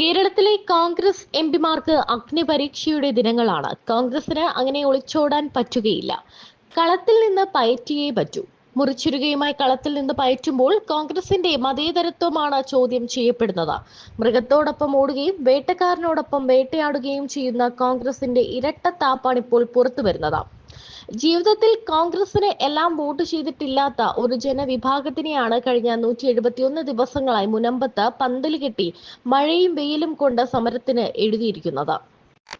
കേരളത്തിലെ കോൺഗ്രസ് എം പിമാർക്ക് അഗ്നിപരീക്ഷയുടെ ദിനങ്ങളാണ്. കോൺഗ്രസിന് അങ്ങനെ ഒളിച്ചോടാൻ പറ്റുകയില്ല. കളത്തിൽ നിന്ന് പയറ്റിയേ പറ്റൂ. മുറിച്ചുരുകയുമായി കളത്തിൽ നിന്ന് പയറ്റുമ്പോൾ കോൺഗ്രസിന്റെ മതേതരത്വമാണ് ചോദ്യം ചെയ്യപ്പെടുന്നത്. മൃഗത്തോടൊപ്പം ഓടുകയും വേട്ടക്കാരനോടൊപ്പം വേട്ടയാടുകയും ചെയ്യുന്ന കോൺഗ്രസിന്റെ ഇരട്ടത്താപ്പാണ് ഇപ്പോൾ പുറത്തു വരുന്നത് ജീവിതത്തിൽ കോൺഗ്രസിന് എല്ലാം വോട്ട് ചെയ്തിട്ടില്ലാത്ത ഒരു ജനവിഭാഗത്തിനെയാണ് കഴിഞ്ഞ നൂറ്റി എഴുപത്തിയൊന്ന് ദിവസങ്ങളായി മുനമ്പത്ത് പന്തൽ കെട്ടി മഴയും വെയിലും കൊണ്ട് സമരത്തിന് എഴുതിയിരിക്കുന്നത്.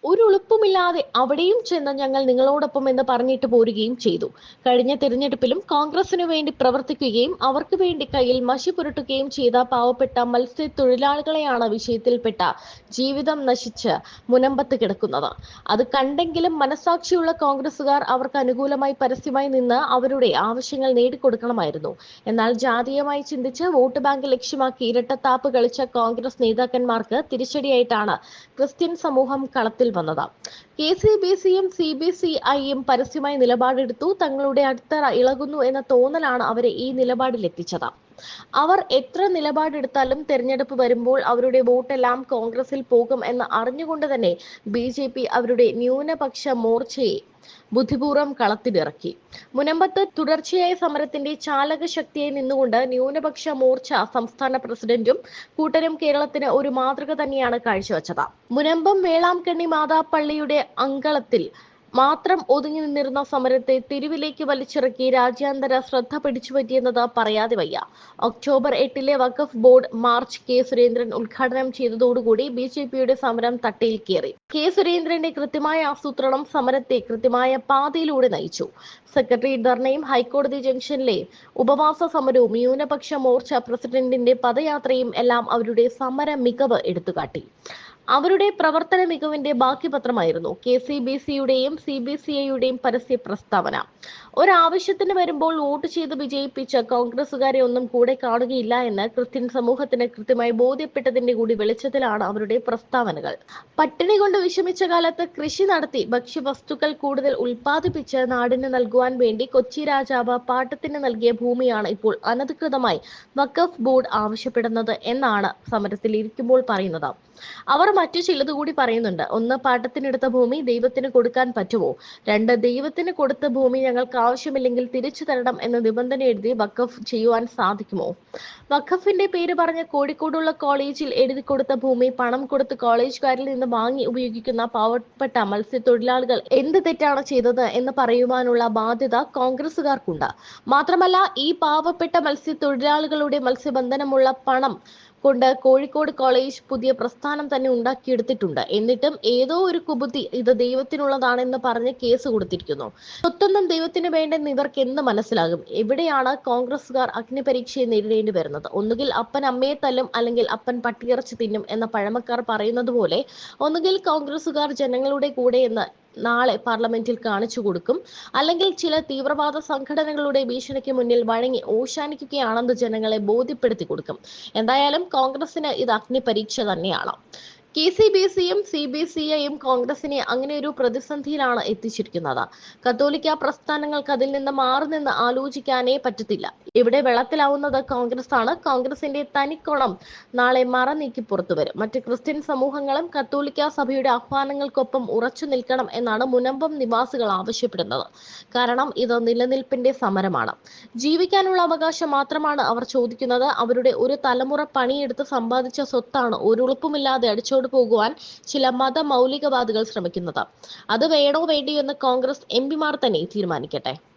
ഒരു ഉളുപ്പുമില്ലാതെ അവിടെയും ചെന്ന് ഞങ്ങൾ നിങ്ങളോടൊപ്പം എന്ന് പറഞ്ഞിട്ട് പോരുകയും ചെയ്തു. കഴിഞ്ഞ തിരഞ്ഞെടുപ്പിലും കോൺഗ്രസിനു വേണ്ടി പ്രവർത്തിക്കുകയും അവർക്ക് വേണ്ടി കയ്യിൽ മഷി പുരട്ടുകയും ചെയ്ത പാവപ്പെട്ട മത്സ്യത്തൊഴിലാളികളെയാണ് വിഷയത്തിൽപ്പെട്ട ജീവിതം നശിച്ച് മുനമ്പത്ത് കിടക്കുന്നത്. അത് കണ്ടെങ്കിലും മനസാക്ഷിയുള്ള കോൺഗ്രസുകാർ അവർക്ക് അനുകൂലമായി പരസ്യമായി നിന്ന് അവരുടെ ആവശ്യങ്ങൾ നേടിക്കൊടുക്കണമായിരുന്നു. എന്നാൽ ജാതീയമായി ചിന്തിച്ച് വോട്ട് ബാങ്ക് ലക്ഷ്യമാക്കി ഇരട്ടത്താപ്പ് കളിച്ച കോൺഗ്രസ് നേതാക്കന്മാർക്ക് തിരിച്ചടിയായിട്ടാണ് ക്രിസ്ത്യൻ സമൂഹം കളത്തിൽ വന്നത്. കെ സി ബി സിയും സി ബി സി ഐയും പരസ്യമായി നിലപാടെടുത്തു. തങ്ങളുടെ അടിത്തറ ഇളകുന്നു എന്ന തോന്നലാണ് അവരെ ഈ നിലപാടിലെത്തിച്ചത്. അവർ എത്ര നിലപാടെടുത്താലും തെരഞ്ഞെടുപ്പ് വരുമ്പോൾ അവരുടെ വോട്ടെല്ലാം കോൺഗ്രസിൽ പോകും എന്ന് അറിഞ്ഞുകൊണ്ട് തന്നെ ബി ജെ പി അവരുടെ ന്യൂനപക്ഷ മോർച്ചയെ ബുദ്ധിപൂർവം കളത്തിലിറക്കി. മുനമ്പത്ത് തുടർച്ചയായ സമരത്തിന്റെ ചാലക ശക്തിയെ നിന്നുകൊണ്ട് ന്യൂനപക്ഷ മോർച്ച സംസ്ഥാന പ്രസിഡന്റും കൂട്ടരും കേരളത്തിന് ഒരു മാതൃക തന്നെയാണ് കാഴ്ചവെച്ചത്. മുനമ്പം വേളാംകണ്ണി മാതാപ്പള്ളിയുടെ അങ്കളത്തിൽ മാത്രം ഒതുങ്ങി നിന്നിരുന്ന സമരത്തെ തിരിവിലേക്ക് വലിച്ചിറക്കി രാജ്യാന്തര ശ്രദ്ധ പിടിച്ചുപറ്റിയെന്നത് പറയാതെ വയ്യ. ഒക്ടോബർ എട്ടിലെ വഖഫ് ബോർഡ് മാർച്ച് കെ സുരേന്ദ്രൻ ഉദ്ഘാടനം ചെയ്തതോടുകൂടി ബി ജെ പിയുടെ സമരം തട്ടിയിൽ കയറി. കെ സുരേന്ദ്രന്റെ കൃത്യമായ ആസൂത്രണം സമരത്തെ കൃത്യമായ പാതയിലൂടെ നയിച്ചു. സെക്രട്ടറി ധർണയും ഹൈക്കോടതി ജംഗ്ഷനിലെ ഉപവാസ സമരവും ന്യൂനപക്ഷ മോർച്ച പ്രസിഡന്റിന്റെ പദയാത്രയും എല്ലാം അവരുടെ സമര മികവ് എടുത്തുകാട്ടി. അവരുടെ പ്രവർത്തന മികവിന്റെ ബാക്കി പത്രമായിരുന്നു കെ സി ബി സിയുടെയും സി ബി സി ഐയുടെയും പരസ്യ പ്രസ്താവന. ഒരാവശ്യത്തിന് വരുമ്പോൾ വോട്ട് ചെയ്ത് വിജയിപ്പിച്ച കോൺഗ്രസുകാരെ ഒന്നും കൂടെ കാണുകയില്ല എന്ന് ക്രിസ്ത്യൻ സമൂഹത്തിന് കൃത്യമായി ബോധ്യപ്പെട്ടതിന്റെ കൂടി വെളിച്ചത്തിലാണ് അവരുടെ പ്രസ്താവനകൾ. പട്ടിണി കൊണ്ട് വിഷമിച്ച കാലത്ത് കൃഷി നടത്തി ഭക്ഷ്യവസ്തുക്കൾ കൂടുതൽ ഉൽപ്പാദിപ്പിച്ച് നാടിന് നൽകുവാൻ വേണ്ടി കൊച്ചി രാജാവ് പാട്ടത്തിന് നൽകിയ ഭൂമിയാണ് ഇപ്പോൾ അനധികൃതമായി വഖഫ് ബോർഡ് ആവശ്യപ്പെടുന്നത് എന്നാണ് സമരത്തിൽ ഇരിക്കുമ്പോൾ പറയുന്നത്. അവർ മറ്റു ചിലത് കൂടി പറയുന്നുണ്ട്. ഒന്ന് പാട്ടത്തിനെടുത്ത ഭൂമി ദൈവത്തിന് കൊടുക്കാൻ പറ്റുമോ? രണ്ട് ദൈവത്തിന് കൊടുത്ത ഭൂമി ഞങ്ങൾക്ക് ആവശ്യമില്ലെങ്കിൽ തിരിച്ചു തരണം എന്ന നിബന്ധന എഴുതി വഖഫ് ചെയ്യുവാൻ സാധിക്കുമോ? വഖഫിന്റെ പേര് പറഞ്ഞ കോഴിക്കോടുള്ള കോളേജിൽ എഴുതി കൊടുത്ത ഭൂമി പണം കൊടുത്ത് കോളേജുകാരിൽ നിന്ന് വാങ്ങി ഉപയോഗിക്കുന്ന പാവപ്പെട്ട മത്സ്യത്തൊഴിലാളികൾ എന്ത് തെറ്റാണ് ചെയ്തത് എന്ന് പറയുവാനുള്ള ബാധ്യത കോൺഗ്രസുകാർക്കുണ്ട് മാത്രമല്ല ഈ പാവപ്പെട്ട മത്സ്യത്തൊഴിലാളികളുടെ മത്സ്യബന്ധനമുള്ള പണം കൊണ്ട് കോഴിക്കോട് കോളേജ് പുതിയ പ്രസ്ഥാനം തന്നെ ഉണ്ടാക്കിയെടുത്തിട്ടുണ്ട്. എന്നിട്ടും ഏതോ ഒരു കുബുദ്ധി ഇത് ദൈവത്തിനുള്ളതാണെന്ന് പറഞ്ഞ് കേസ് കൊടുത്തിരിക്കുന്നു. സ്വത്തൊന്നും ദൈവത്തിന് വേണ്ടെന്ന് ഇവർക്ക് എന്ന് മനസ്സിലാകും. എവിടെയാണ് കോൺഗ്രസുകാർ അഗ്നിപരീക്ഷയെ നേരിടേണ്ടി വരുന്നത്? ഒന്നുകിൽ അപ്പൻ അമ്മയെ തല്ലും അല്ലെങ്കിൽ അപ്പൻ പട്ടിയിറച്ചി തിന്നും എന്ന പഴമക്കാർ പറയുന്നത് പോലെ ഒന്നുകിൽ കോൺഗ്രസുകാർ ജനങ്ങളുടെ കൂടെ എന്ന് നാളെ പാർലമെന്റിൽ കാണിച്ചു കൊടുക്കും. അല്ലെങ്കിൽ ചില തീവ്രവാദ സംഘടനകളുടെ ഭീഷണിക്ക് മുന്നിൽ വഴങ്ങി ഓശാനിക്കുകയാണെന്ന് ജനങ്ങളെ ബോധ്യപ്പെടുത്തി കൊടുക്കും. എന്തായാലും കോൺഗ്രസിന് ഇത് അഗ്നിപരീക്ഷ തന്നെയാണ്. കെ സി ബി സിയും സി ബി സി ഐയും കോൺഗ്രസിനെ അങ്ങനെ ഒരു പ്രതിസന്ധിയിലാണ് എത്തിച്ചിരിക്കുന്നത്. കത്തോലിക്ക പ്രസ്ഥാനങ്ങൾക്ക് അതിൽ നിന്ന് മാറി നിന്ന് ആലോചിക്കാനേ പറ്റത്തില്ല. ഇവിടെ വെള്ളത്തിലാവുന്നത് കോൺഗ്രസ് ആണ് കോൺഗ്രസിന്റെ തനിക്കോണം നാളെ മറ നീക്കി പുറത്തു വരും. മറ്റ് ക്രിസ്ത്യൻ സമൂഹങ്ങളും കത്തോലിക്ക സഭയുടെ ആഹ്വാനങ്ങൾക്കൊപ്പം ഉറച്ചു നിൽക്കണം എന്നാണ് മുനമ്പം നിവാസികൾ ആവശ്യപ്പെടുന്നത്. കാരണം ഇത് നിലനിൽപ്പിന്റെ സമരമാണ്. ജീവിക്കാനുള്ള അവകാശം മാത്രമാണ് അവർ ചോദിക്കുന്നത്. അവരുടെ ഒരു തലമുറ പണിയെടുത്ത് സമ്പാദിച്ച സ്വത്താണ്. ഒരു ഉളുപ്പുമില്ലാതെ അടിച്ചോട് പോകുവാൻ ചില മത മൗലികവാദികൾ ശ്രമിക്കുന്നത്. അത് വേണോ വേണ്ടിയോ എന്ന് കോൺഗ്രസ് എം പിമാർ തന്നെ തീരുമാനിക്കട്ടെ.